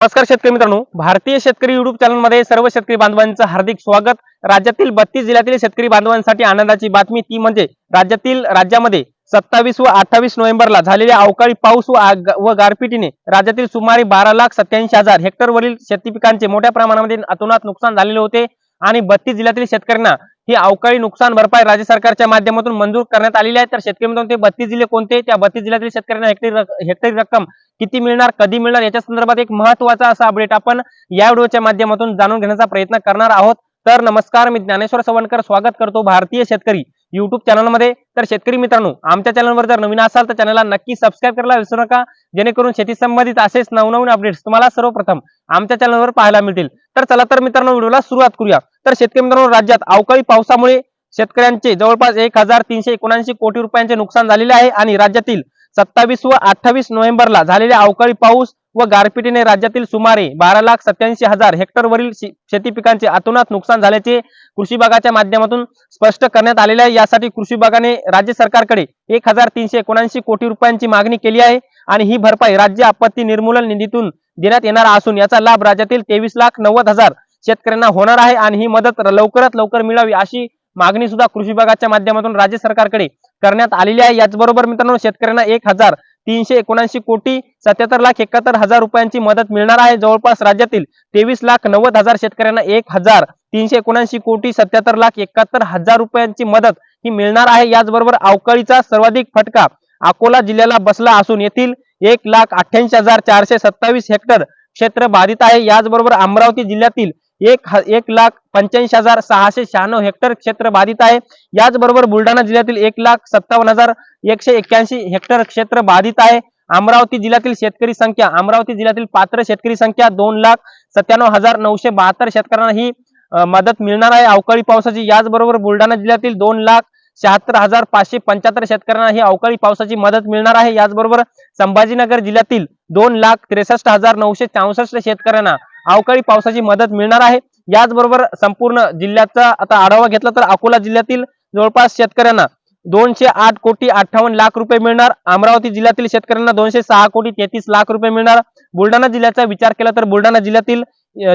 नमस्कार शेतकरी मित्रांनो. भारतीय शेतकरी युट्यूब चॅनलमध्ये सर्व शेतकरी बांधवांचं हार्दिक स्वागत. राज्यातील बत्तीस जिल्ह्यातील शेतकरी बांधवांसाठी आनंदाची बातमी ती म्हणजे राज्यातील राज्यामध्ये सत्तावीस व अठ्ठावीस नोव्हेंबरला झालेल्या अवकाळी पाऊस व व गारपिटीने राज्यातील सुमारे बारा लाख सत्याऐंशी हजार हेक्टरवरील शेती पिकांचे मोठ्या प्रमाणामध्ये अतोनात नुकसान झालेले होते. आणि बत्तीस जिल्ह्यातील शेतकऱ्यांना ही अवकाळी नुकसान भरपाई राज्य सरकारच्या माध्यमातून मंजूर करण्यात आलेली आहे. तर शेतकरी मित्रांनो ते बत्तीस जिल्हे कोणते? त्या बत्तीस जिल्ह्यातील शेतकऱ्यांना हेक्टरी हेक्टरी रक्कम किती मिळणार कधी मिळणार? याच्या संदर्भात एक महत्त्वाचा असा अपडेट आपण या व्हिडिओच्या माध्यमातून जाणून घेण्याचा प्रयत्न करणार आहोत. तर नमस्कार मी ज्ञानेश्वर सवणकर स्वागत करतो भारतीय शेतकरी. युट्यूब चॅनलमध्ये तर शेतकरी मित्रांनो आमच्या चॅनलवर जर नवीन असाल तर चॅनलला नक्की सबस्क्राईब करायला विसरू नका. जेणेकरून शेती संबंधित असेच नवनवीन अपडेट्स तुम्हाला सर्वप्रथम आमच्या चॅनलवर पाहायला मिळतील. तर चला तर मित्रांनो व्हिडिओला सुरुवात करूया. तर शेतकरी मित्रांनो राज्यात अवकाळी पावसामुळे शेतकऱ्यांचे जवळपास एक हजार तीनशे एकोणऐंशी कोटी रुपयांचे नुकसान झालेले आहे आणि राज्यातील सत्तावीस व अठ्ठावीस नोव्हेंबरला झालेल्या अवकाळी पाऊस व गारपिटीने राज्यातील सुमारे बारा लाख सत्याऐंशी हजार हेक्टरवरील शेती पिकांचे अतोनात नुकसान झाल्याचे कृषी विभागाच्या माध्यमातून स्पष्ट करण्यात आलेले आहे. यासाठी कृषी विभागाने राज्य सरकारकडे एक हजार तीनशे एकोणऐंशी कोटी रुपयांची मागणी केली आहे आणि ही भरपाई राज्य आपत्ती निर्मूलन निधीतून देण्यात येणार असून याचा लाभ राज्यातील तेवीस लाख नव्वद हजार शेतकऱ्यांना होणार आहे आणि ही मदत लवकरात लवकर मिळावी अशी मागणी सुद्धा कृषी विभागाच्या माध्यमातून राज्य सरकारकडे करण्यात आलेली आहे. याचबरोबर मित्रांनो शेतकऱ्यांना एक हजार तीनशे एकोणऐंशी कोटी सत्याहत्तर लाख एकाहत्तर हजार रुपयांची मदत मिळणार आहे. जवळपास राज्यातील तेवीस लाख नव्वद हजार शेतकऱ्यांना एक हजार तीनशे एकोणऐंशी कोटी सत्याहत्तर लाख एकाहत्तर हजार रुपयांची मदत ही मिळणार आहे. याचबरोबर अवकाळीचा सर्वाधिक फटका अकोला जिल्ह्याला बसला असून येथील एक लाख अठ्ठ्याऐंशी हजार चारशे सत्तावीस हेक्टर क्षेत्र बाधित आहे. याचबरोबर अमरावती जिल्ह्यातील एक ह- एक लाख पंच्याऐंशी हजार सहाशे शहाण्णव हेक्टर क्षेत्र बाधित आहे. याचबरोबर बुलढाणा जिल्ह्यातील एक लाख सत्तावन्न हजार एकशे एक्क्याऐंशी हेक्टर क्षेत्र बाधित आहे. अमरावती जिल्ह्यातील शेतकरी संख्या अमरावती जिल्ह्यातील पात्र शेतकरी संख्या दोन लाख सत्त्याण्णव हजार नऊशे बहात्तर शेतकऱ्यांना ही मदत मिळणार आहे. अवकाळी पावसाची याचबरोबर बुलढाणा जिल्ह्यातील दोन लाख शहात्तर हजार पाचशे पंच्याहत्तर शेतकऱ्यांना ही अवकाळी पावसाची मदत मिळणार आहे. याचबरोबर संभाजीनगर जिल्ह्यातील दोन लाख त्रेसष्ट हजार नऊशे चौसष्ट शेतकऱ्यांना अवकाळी पावसाची मदत मिळणार आहे. याचबरोबर संपूर्ण जिल्ह्याचा आता आढावा घेतला तर अकोला जिल्ह्यातील जवळपास शेतकऱ्यांना दोनशे आठ कोटी अठ्ठावन्न लाख रुपये मिळणार. अमरावती जिल्ह्यातील शेतकऱ्यांना दोनशे सहा कोटी तेहतीस लाख रुपये मिळणार. बुलढाणा जिल्ह्याचा विचार केला तर बुलढाणा जिल्ह्यातील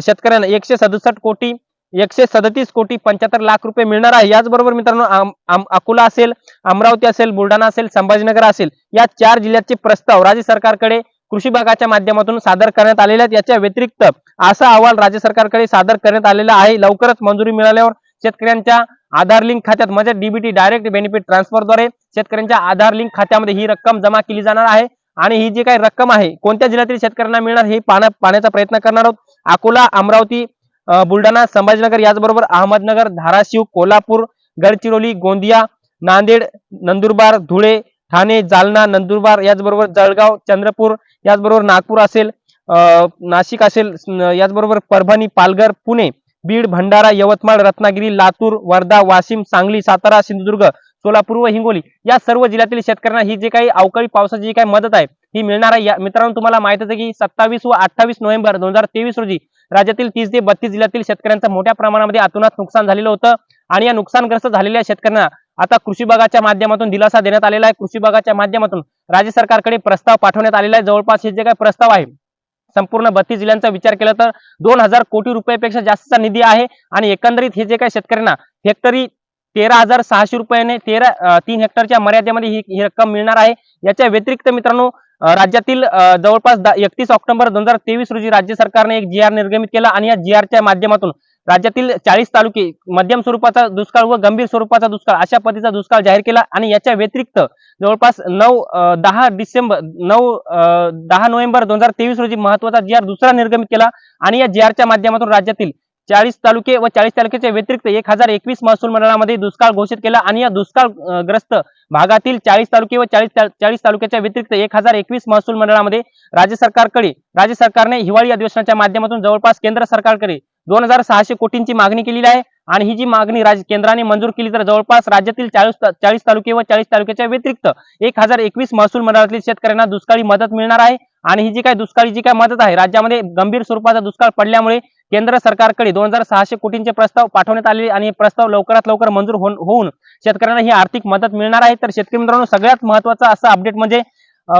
शेतकऱ्यांना एकशे सदुसष्ट कोटी एकशे सदतीस कोटी पंच्याहत्तर लाख रुपये मिळणार आहे. याचबरोबर मित्रांनो अकोला असेल अमरावती असेल बुलढाणा असेल संभाजीनगर असेल या चार जिल्ह्याचे प्रस्ताव राज्य सरकारकडे कृषी विभागाच्या माध्यमातून सादर करण्यात आलेले आहेत. याच्या व्यतिरिक्त असा अहवाल राज्य सरकारकडे सादर करण्यात आलेला आहे. लवकरच मंजुरी मिळाल्यावर शेतकऱ्यांच्या आधार लिंक खात्यात म्हणजे डीबीटी डायरेक्ट बेनिफिट ट्रान्सफरद्वारे शेतकऱ्यांच्या आधार लिंक खात्यामध्ये ही रक्कम जमा केली जाणार आहे. आणि ही जी काही रक्कम आहे कोणत्या जिल्ह्यातील शेतकऱ्यांना मिळणार हे पाहण्या पाहण्याचा प्रयत्न करणार आहोत. अकोला अमरावती बुलढाणा संभाजीनगर याचबरोबर अहमदनगर धाराशिव कोल्हापूर गडचिरोली गोंदिया नांदेड नंदुरबार धुळे ठाणे जालना नंदुरबार याचबरोबर जळगाव चंद्रपूर याचबरोबर नागपूर असेल नाशिक असेल याचबरोबर परभणी पालघर पुणे बीड भंडारा यवतमाळ रत्नागिरी लातूर वर्धा वाशिम सांगली सातारा सिंधुदुर्ग सोलापूर व हिंगोली या सर्व जिल्ह्यातील शेतकऱ्यांना ही जे काही अवकाळी पावसाची जी काही मदत आहे ही मिळणार आहे. या- मित्रांनो तुम्हाला माहितच आहे की सत्तावीस व अठ्ठावीस नोव्हेंबर दोन हजार तेवीस रोजी राज्यातील तीस ते बत्तीस जिल्ह्यातील शेतकऱ्यांचं मोठ्या प्रमाणामध्ये अतोनात नुकसान झालेलं होतं आणि या नुकसानग्रस्त झालेल्या शेतकऱ्यांना आता कृषी विभागाच्या माध्यमातून दिलासा देण्यात आलेला आहे. कृषी विभागाच्या माध्यमातून राज्य सरकारकडे प्रस्ताव पाठवण्यात आलेला आहे. जवळपास हे जे काही प्रस्ताव आहे संपूर्ण बत्तीस जिल्ह्यांचा विचार केला तर दोन हजार कोटी रुपयापेक्षा जास्तचा निधी आहे आणि एकंदरीत हे जे काही शेतकऱ्यांना हेक्टरी तेरा हजार सहाशे रुपयाने तेरा तीन हेक्टरच्या मर्यादेमध्ये ही ही रक्कम मिळणार आहे. याच्या व्यतिरिक्त मित्रांनो राज्यातील जवळपास एकतीस ऑक्टोबर दोन हजार तेवीस रोजी राज्य सरकारने एक जी आर निर्गमित केला आणि या जी आरच्या माध्यमातून राज्यातील चाळीस तालुके मध्यम स्वरूपाचा दुष्काळ व गंभीर स्वरूपाचा दुष्काळ अशा पद्धतीचा दुष्काळ जाहीर केला आणि याच्या व्यतिरिक्त जवळपास नऊ दहा डिसेंबर नऊ अं, दहा नोव्हेंबर दोन हजार तेवीस रोजी महत्त्वाचा जी आर दुसरा निर्गमित केला आणि या जी आरच्या माध्यमातून राज्यातील चाळीस तालुके व चाळीस तालुक्याच्या व्यतिरिक्त एक हजार एकवीस महसूल मंडळामध्ये दुष्काळ घोषित केला आणि या दुष्काळग्रस्त भागातील चाळीस तालुके व चाळीस चाळीस तालुक्याच्या व्यतिरिक्त एक हजार एकवीस महसूल मंडळामध्ये राज्य सरकारकडे राज्य सरकारने हिवाळी अधिवेशनाच्या माध्यमातून जवळपास केंद्र सरकारकडे दोन हजार सहाशे कोटींची मागणी केलेली आहे आणि ही जी मागणी राज्य केंद्राने मंजूर केली तर जवळपास राज्यातील चाळीस चाळीस तालुके व चाळीस तालुक्याच्या व्यतिरिक्त एक हजार एकवीस महसूल मंडळातील शेतकऱ्यांना दुष्काळी मदत मिळणार आहे. आणि ही जी काय दुष्काळी जी काय मदत आहे राज्यामध्ये गंभीर स्वरूपाचा दुष्काळ पडल्यामुळे केंद्र सरकारकडे दोन हजार सहाशे कोटींचे प्रस्ताव पाठवण्यात आले आणि प्रस्ताव लवकरात लवकर मंजूर होऊन होऊन शेतकऱ्यांना ही आर्थिक मदत मिळणार आहे. तर शेतकरी मित्रांनो सगळ्यात महत्त्वाचा असा अपडेट म्हणजे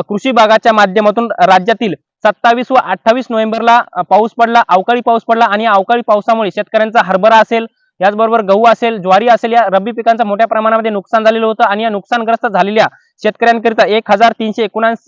कृषी विभागाच्या माध्यमातून राज्यातील सत्तावीस व अठ्ठावीस नोव्हेंबरला पाऊस पडला अवकाळी पाऊस पडला आणि अवकाळी पावसामुळे शेतकऱ्यांचा हरभरा असेल याचबरोबर गहू असेल ज्वारी असेल या रब्बी पिकांचं मोठ्या प्रमाणामध्ये नुकसान झालेलं होतं आणि या नुकसानग्रस्त झालेल्या शेतकऱ्यांकरिता एक हजार तीनशे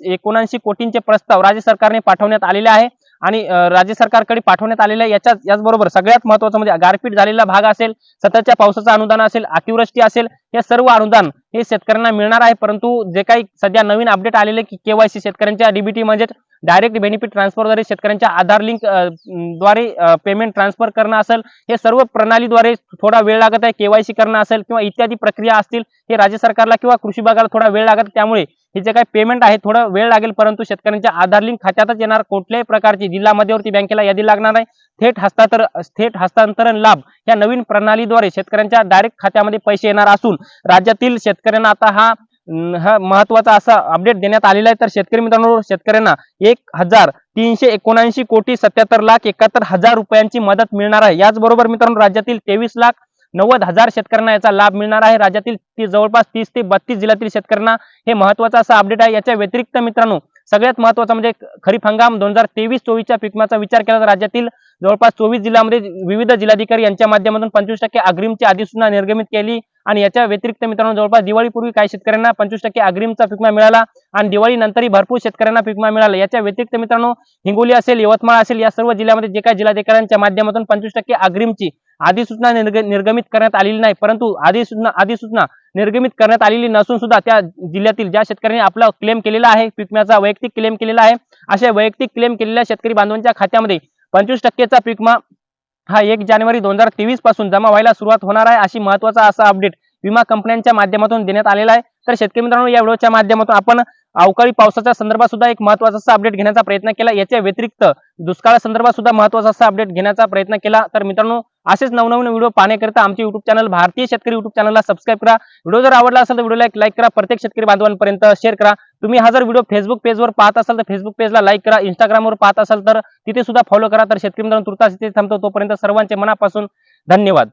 एकोणऐंशी कोटींचे प्रस्ताव राज्य सरकारने पाठवण्यात आलेले आहे. आणि राज्य सरकारकडे पाठवण्यात आलेले आहे याचबरोबर सगळ्यात महत्वाचं म्हणजे गारपीट झालेला भाग असेल सततच्या पावसाचं अनुदान असेल अतिवृष्टी असेल हे सर्व अनुदान हे शेतकऱ्यांना मिळणार आहे परंतु जे काही सध्या नवीन अपडेट आलेले की केवायसी शेतकऱ्यांच्या डीबीटी म्हणजे डायरेक्ट बेनिफिट ट्रान्सफरद्वारे शेतकऱ्यांच्या आधार लिंकद्वारे पेमेंट ट्रान्सफर करणं असेल हे सर्व प्रणालीद्वारे थोडा वेळ लागत आहे केवायसी करणं असेल किंवा इत्यादी प्रक्रिया असतील हे राज्य सरकारला किंवा कृषी विभागाला थोडा वेळ लागत त्यामुळे हे जे काही पेमेंट आहे थोडं वेळ लागेल परंतु शेतकऱ्यांच्या आधार लिंक खात्यातच येणार कुठल्याही प्रकारची जिल्हा मध्यवर्ती बँकेला यादी लागणार नाही थेट हस्तांतर थेट हस्तांतरण लाभ या नवीन प्रणालीद्वारे शेतकऱ्यांच्या डायरेक्ट खात्यामध्ये पैसे येणार असून राज्यातील शेतकऱ्यांना आता हा हा महत्त्वाचा असा अपडेट देण्यात आलेला आहे. तर शेतकरी मित्रांनो शेतकऱ्यांना एक हजार तीनशे एकोणऐंशी कोटी सत्याहत्तर लाख एकाहत्तर हजार रुपयांची मदत मिळणार आहे. याचबरोबर मित्रांनो राज्यातील तेवीस लाख नव्वद हजार शेतकऱ्यांना याचा लाभ मिळणार आहे. राज्यातील ती जवळपास तीस ते बत्तीस जिल्ह्यातील शेतकऱ्यांना हे महत्वाचं असं अपडेट आहे. याच्या व्यतिरिक्त मित्रांनो सगळ्यात महत्वाचं म्हणजे खरीप हंगाम दोन हजार तेवीस चोवीसच्या पिकमाचा विचार केला तर राज्यातील जवळपास चोवीस जिल्ह्यामध्ये विविध जिल्हाधिकारी यांच्या माध्यमातून पंचवीस टक्के अग्रिमची अधिसूचना निर्गमित केली आणि याच्या व्यतिरिक्त मित्रांनो जवळपास दिवाळीपूर्वी काही शेतकऱ्यांना पंचवीस टक्के अग्रिमचा पिकमा मिळाला आणि दिवाळी नंतरही भरपूर शेतकऱ्यांना पिकमा मिळाला. याच्या व्यतिरिक्त मित्रांनो हिंगोली असेल यवतमाळ असेल या सर्व जिल्ह्यामध्ये जे काही जिल्हाधिकाऱ्यांच्या माध्यमातून पंचवीस टक्के अग्रिमची अधिसूचना निर्ग- निर्गमित करण्यात आलेली नाही परंतु अधिसूचना अधिसूचना निर्गमित करण्यात आलेली नसून सुद्धा त्या जिल्ह्यातील ज्या शेतकऱ्यांनी आपला क्लेम केलेला आहे पिकम्याचा वैयक्तिक क्लेम केलेला आहे अशा वैयक्तिक क्लेम केलेल्या शेतकरी बांधवांच्या खात्यामध्ये पंचवीस टक्केचा पिकमा हा एक जानेवारी दोन हजार तेवीसपासून जमा व्हायला सुरुवात होणार आहे अशी महत्त्वाचा असा अपडेट विमा कंपन्यांच्या माध्यमातून देण्यात आलेला आहे. तर शेतकरी मित्रांनो या व्हिडिओच्या माध्यमातून आपण अवकाळी पावसाच्या संदर्भात सुद्धा एक महत्त्वाचा असा अपडेट घेण्याचा प्रयत्न केला. याच्या व्यतिरिक्त दुष्काळा संदर्भात सुद्धा महत्त्वाचा असा अपडेट घेण्याचा प्रयत्न केला. तर मित्रांनो असेच नवनवीन व्हिडिओ पाहण्याकरिता आमचे युट्यूब चॅनल भारतीय शेतकरी युट्यूब चॅनलला सबस्क्राईब करा. व्हिडिओ जर आवडला असेल तर व्हिडिओला एक लाईक करा. प्रत्येक शेतकरी बांधवांपर्यंत शेअर करा. तुम्ही हा जर व्हिडिओ फेसबुक पेजवर पाहत असाल तर फेसबुक पेजला लाईक करा. इंस्टाग्रामवर पाहत असाल तर तिथे सुद्धा फॉलो करा. तर शेतकरी मित्रांनो तुर्तास इथे थांबतो. तोपर्यंत सर्वांचे मनापासून धन्यवाद.